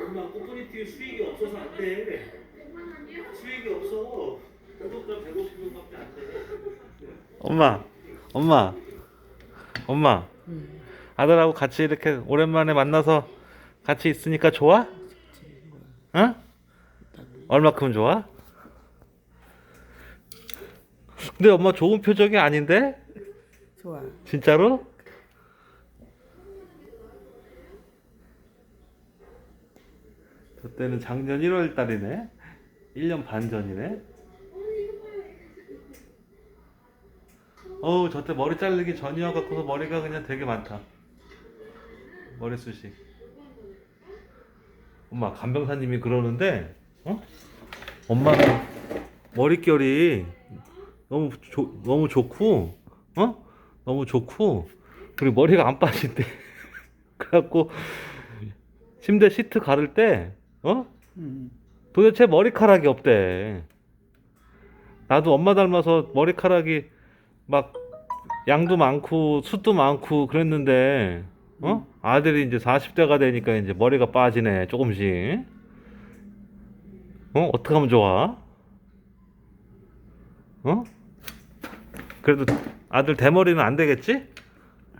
엄마 코코니티 수익이 없어서 안 돼. 수익이 없어. 구독자 150명밖에 안 돼. 엄마, 엄마, 엄마. 아들하고 같이 이렇게 오랜만에 만나서 같이 있으니까 좋아? 응? 얼마큼 좋아? 근데 엄마 좋은 표정이 아닌데? 좋아. 진짜로? 저 때는 작년 1월 달이네. 1년 반 전이네. 어우, 저때 머리 자르기 전이어 갖고서 머리가 그냥 되게 많다. 머리숱이. 엄마, 간병사님이 그러는데, 어? 엄마는 머릿결이 너무 좋 너무 좋고, 어? 너무 좋고, 그리고 머리가 안 빠진대. 그래갖고, 침대 시트 가를 때, 어? 음. 도대체 머리카락이 없대. 나도 엄마 닮아서 머리카락이 막 양도 많고 숱도 많고 그랬는데 어? 아들이 이제 40대가 되니까 이제 머리가 빠지네 조금씩. 어? 어떻게 하면 좋아? 어? 그래도 아들 대머리는 안 되겠지?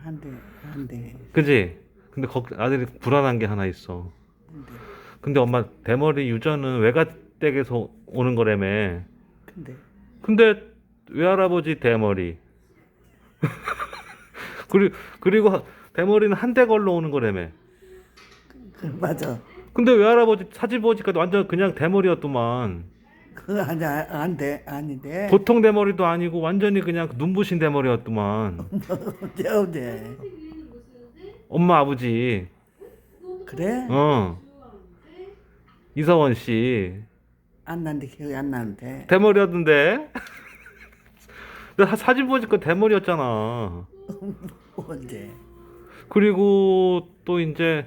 안 돼, 안 돼. 그지? 근데 걱 아들이 불안한 게 하나 있어. 안 돼. 근데 엄마 대머리 유전은 외가댁에서 오는 거라며. 근데 근데 외할아버지 대머리. 그리고 그리고 대머리는 한대 걸로 오는 거라며. 그 맞아. 근데 외할아버지 사진 보니까 완전 그냥 대머리였더만. 그거 아니야, 안 돼, 아닌데. 보통 대머리도 아니고 완전히 그냥 눈부신 대머리였더만. 언제 언제? 엄마 아버지. 그래? 어. 이서원 씨. 안 나는데 기억이 안 나는데. 대머리였는데. 사- 사진 보니까 대머리였잖아. 언제? 그리고 또 이제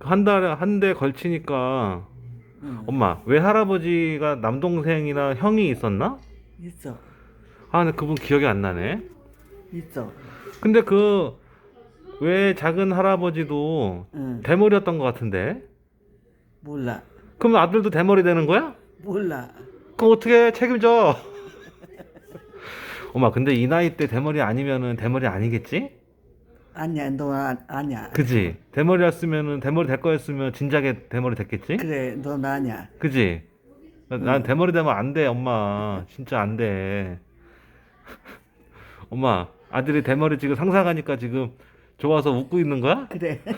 한 달에 한 대 걸치니까 응. 엄마 외할아버지가 남동생이나 형이 있었나? 있어, 아, 근데 그분 기억이 안 나네. 있어. 근데 그 외 작은 할아버지도 응. 대머리였던 것 같은데. 몰라, 그럼 아들도 대머리 되는 거야? 몰라. 그럼 어떻게 책임져? 엄마, 근데 이 나이 때 대머리 아니면은 대머리 아니겠지? 아니야, 너 아, 아니야. 그지? 대머리였으면은 대머리 될 거였으면 진작에 대머리 됐겠지? 그래, 넌 아니야. 그지? 나- 난 대머리 되면 안 돼, 엄마. 진짜 안 돼. 엄마, 아들이 대머리 지금 상상하니까 지금 좋아서 웃고 있는 거야? 그래.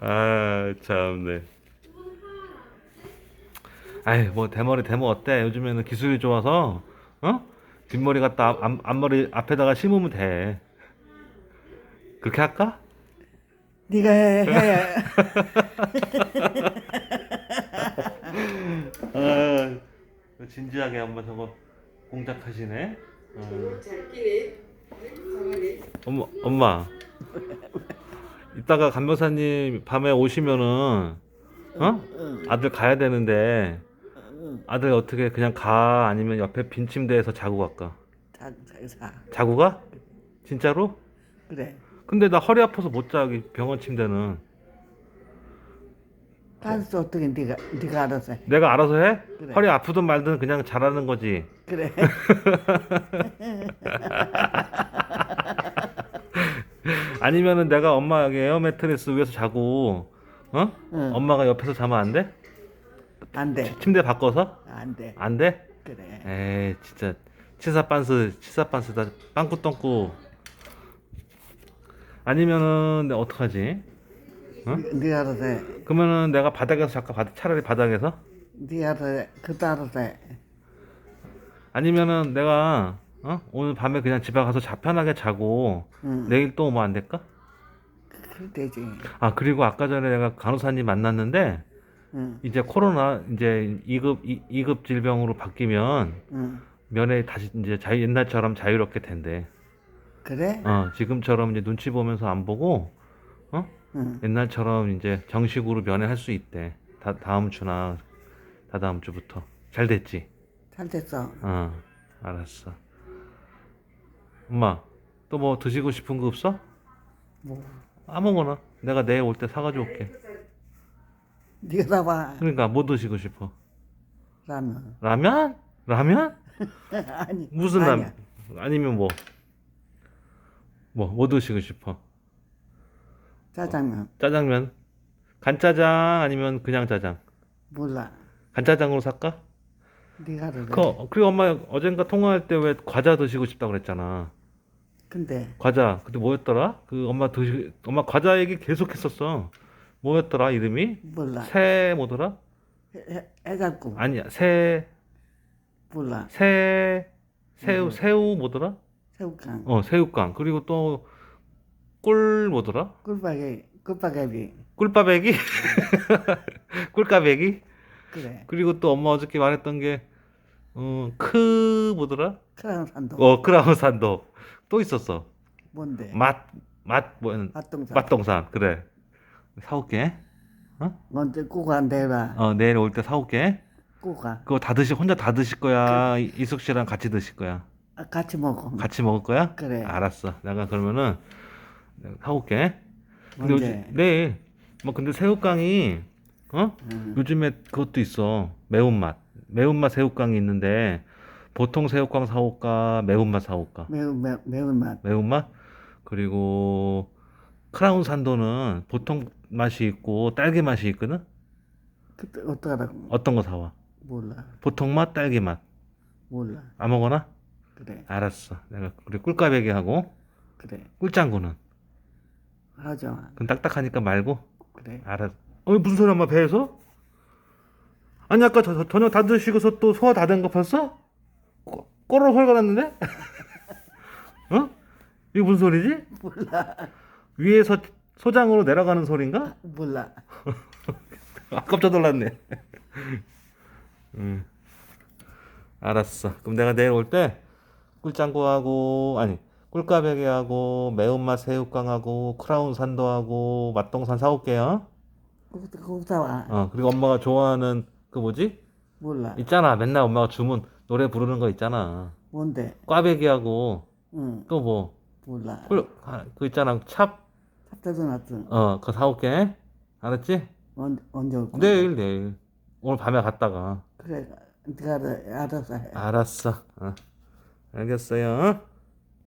아, 참네. 아이, 뭐 대머리 되면 어때? 요즘에는 기술이 좋아서, 어? 뒷머리 갖다 앞, 앞, 앞머리 앞에다가 심으면 돼. 그렇게 할까? 네가 해, 해. 아, 진지하게 엄마 저거 공작하시네. 어. 엄마, 엄마. 이따가 간병사님 밤에 오시면은 어? 응, 아들 가야 되는데 응. 아들 어떻게 그냥 가 아니면 옆에 빈 침대에서 자고 갈까? 자, 자, 자. 자고 가? 진짜로? 그래. 근데 나 허리 아파서 못 자. 여기 병원 침대는. 알았어, 어떻게 네가 네가 알아서 해. 내가 알아서 해? 그래. 허리 아프든 말든 그냥 자라는 거지. 그래. 아니면은 내가 엄마 여기 에어 매트리스 위에서 자고 어? 응. 엄마가 옆에서 자면 안 돼? 안 돼. 침대 바꿔서? 안 돼. 안 돼? 그래. 에이 진짜 치사 빤스 치사 빤스다 빵꾸 똥꾸 아니면은 내가 어떡하지? 어? 네- 알아서 해. 그러면은 내가 바닥에서 잠깐 바닥 차라리 바닥에서 네가 알아서 해. 그도 알아서 해. 아니면은 내가 어? 오늘 밤에 그냥 집에 가서 자 편하게 자고 응. 내일 또 오면 안 될까? 그래 되지. 아 그리고 아까 전에 내가 간호사님 만났는데 응. 이제 코로나 이제 2급 이, 급 질병으로 바뀌면 응. 면회 다시 이제 자유 옛날처럼 자유롭게 된대. 그래? 어 지금처럼 이제 눈치 보면서 안 보고 어 응. 옛날처럼 이제 정식으로 면회할 수 있대. 다 다음 주나 다다음 주부터 잘 됐지. 잘 됐어. 어 알았어. 엄마 또 뭐 드시고 싶은 거 없어? 뭐 아무거나 내가 내일 올 때 사가지고 올게 네가 사봐 그러니까 뭐 드시고 싶어 라면 라면? 라면? 아니 무슨 아니야. 라면? 아니면 뭐? 뭐, 뭐 드시고 싶어? 짜장면 짜장면? 간짜장 아니면 그냥 짜장? 몰라 간짜장으로 살까? 네가 그래 그, 그리고 엄마 어젠가 통화할 때 왜 과자 드시고 싶다고 그랬잖아. 근데 과자. 그때 뭐였더라? 그 엄마 드시, 엄마 과자 얘기 계속 했었어. 뭐였더라? 이름이? 몰라 새 뭐더라? 해- 해장국 아니야. 새, 몰라 새, 새우, 새우 뭐더라? 새우깡 어, 새우깡. 그리고 또 꿀 뭐더라? 꿀빠개 꿀빠개비 꿀빠배기? 꿀까배기? 그래 그리고 또 엄마 어저께 말했던 게, 어, 크, 뭐더라? 크라운 산도 어, 크라운 산도. 또 있었어. 뭔데 맛, 맛, 뭐는, 맛동산 맛동산. 그래. 사올게. 언제 꾸가 안 돼라 어, 내일 올 때 사올게. 꾸가 그거 다 드시, 혼자 다 드실 거야? 이- 이숙 씨랑 같이 드실 거야? 아, 같이 먹어 같이 먹을 거야? 그래. 알았어. 내가 그러면은, 사올게. 근데 언제 요즘, 내일, 뭐, 근데 새우깡이, 어? 응. 요즘에 그것도 있어. 매운맛. 매운맛 새우깡이 있는데 보통 새우깡 사올까? 매운맛 사올까? 매운 매, 매운맛 매운맛? 그리고 크라운 산도는 보통 맛이 있고 딸기 맛이 있거든? 그때 어떡하라고 어떤 거 사와? 몰라 보통 맛, 딸기 맛. 몰라 아무거나? 그래 알았어. 내가 우리 꿀까베기 하고 그래 꿀짱구는 하자 그건 딱딱하니까 말고 그래 알았어. 어 무슨 소리 엄마 배에서? 아니 아까 저, 저- 저녁 다 드시고서 또 소화 다 된 거 봤어? 꼬- 꼬르륵 소리가 났는데? 어? 이게 무슨 소리지? 몰라 위에서 소장으로 내려가는 소린가? 몰라 아, 깜짝 놀랐네. 응. 알았어. 그럼 내가 내일 올 때 꿀짱구하고 아니 꿀까베기하고 매운맛 새우깡하고 크라운 산도하고 맛동산 사올게요. 거기서 거기서 와어 그리고 엄마가 좋아하는 그 뭐지? 몰라 있잖아. 맨날 엄마가 주문 노래 부르는 거 있잖아. 뭔데 꽈배기하고 응 또 뭐? 몰라 꿀, 아, 그 있잖아. 찹. 찹쌀도 놨어 어, 그거 사올게. 알았지? 언, 언제 올 거야 내일, 내일. 오늘 밤에 갔다가. 그래 네가 알아- 알아서 해 알았어. 어. 알겠어요.